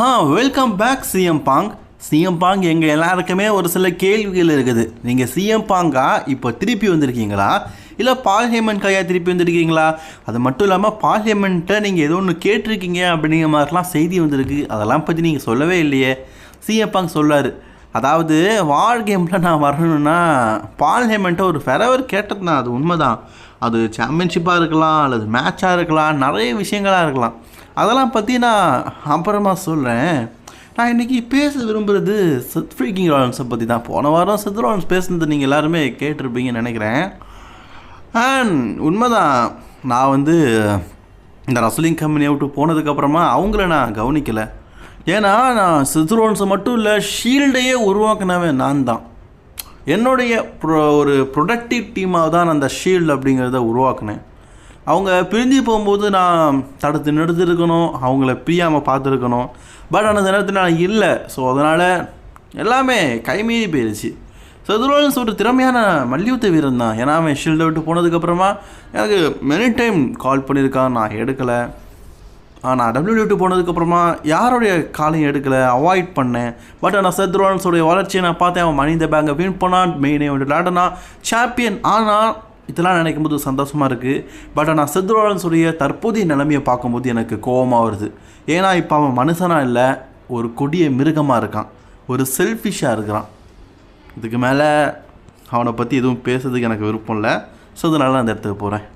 ஆ welcome back CM பாங் CM பாங் எங்கள் எல்லாருக்குமே ஒரு சில கேள்விகள் இருக்குது. நீங்கள் சிஎம் பாங்கா இப்போ திருப்பி வந்திருக்கீங்களா? இல்லை பார்லிமெண்ட் கையாக திருப்பி வந்திருக்கீங்களா? அது மட்டும் இல்லாமல் பார்லிமெண்ட்டை நீங்கள் ஏதோ ஒன்று கேட்டிருக்கீங்க அப்படிங்கிற மாதிரிலாம் செய்தி வந்திருக்கு. அதெல்லாம் பற்றி நீங்கள் சொல்லவே இல்லையே. சிஎம் பாங் சொல்லார் அதாவது வார் கேமில் நான் வரணும்னா பார்லிமெண்ட்டை ஒரு ஃபெரவர் கேட்டது தான் அது உண்மைதான். அது சாம்பியன்ஷிப்பாக இருக்கலாம் அல்லது மேட்சாக இருக்கலாம் நிறைய விஷயங்களாக இருக்கலாம். அதெல்லாம் பற்றி நான் அப்புறமா சொல்கிறேன் நான் இன்றைக்கி பேச விரும்புகிறது செத் ஃப்ரீக்கிங் ராலன்ஸை பற்றி தான். போன வாரம் செத் ராலன்ஸ் பேசுனது நீங்கள் எல்லாருமே கேட்டிருப்பீங்கன்னு நினைக்கிறேன். அண்ட் உண்மைதான். நான் வந்து இந்த ரசலிங் கம்பெனியை விட்டு போனதுக்கப்புறமா அவங்கள நான் கவனிக்கலை. ஏன்னா நான் சித்ரோன்ஸை மட்டும் இல்லை ஷீல்டையே உருவாக்குனவன் நான் தான். என்னுடைய ப்ரொ ஒரு ப்ரொடக்டிவ் டீமாக தான் அந்த ஷீல்டு அப்படிங்கிறத உருவாக்குனேன். அவங்க பிரிஞ்சு போகும்போது நான் தடுத்து நிறுத்திருக்கணும் அவங்கள பிரியாமல் பார்த்துருக்கணும். பட் அந்த நேரத்தில் நான் இல்லை. ஸோ அதனால் எல்லாமே கைமீறி போயிடுச்சு சதுரோலன்ஸ் ஒரு திறமையான மல்யுத்த வீரன் தான். ஏன்னா அவன் ஷீல்டை விட்டு போனதுக்கப்புறமா எனக்கு மெனி டைம் கால் பண்ணியிருக்கான். நான் எடுக்கலை. நான் டபிள்யூ விட்டு போனதுக்கப்புறமா யாருடைய காலையும் எடுக்கலை அவாய்ட் பண்ணேன். பட் ஆனால் செத் ரோலன்ஸோடைய வளர்ச்சியை நான் பார்த்தேன். அவன் மனித பேங்கை வின் பண்ணான். மெயின் இவன் விளையாடனா சாம்பியன் ஆனால் இதெல்லாம் நினைக்கும் போது சந்தோஷமாக இருக்குது பட் ஆனால் செத் ரோலன்ஸுடைய தற்போதைய நிலைமையை பார்க்கும்போது எனக்கு கோபமாக வருது. ஏன்னா இப்போ அவன் மனுஷனாக இல்லை ஒரு கொடிய மிருகமாக இருக்கான். ஒரு செல்ஃபிஷாக இருக்கிறான். இதுக்கு மேலே அவனை பற்றி எதுவும் பேசுறதுக்கு எனக்கு விருப்பம் இல்லை. ஸோ அதனால நான் அந்த இடத்துக்கு போகிறேன்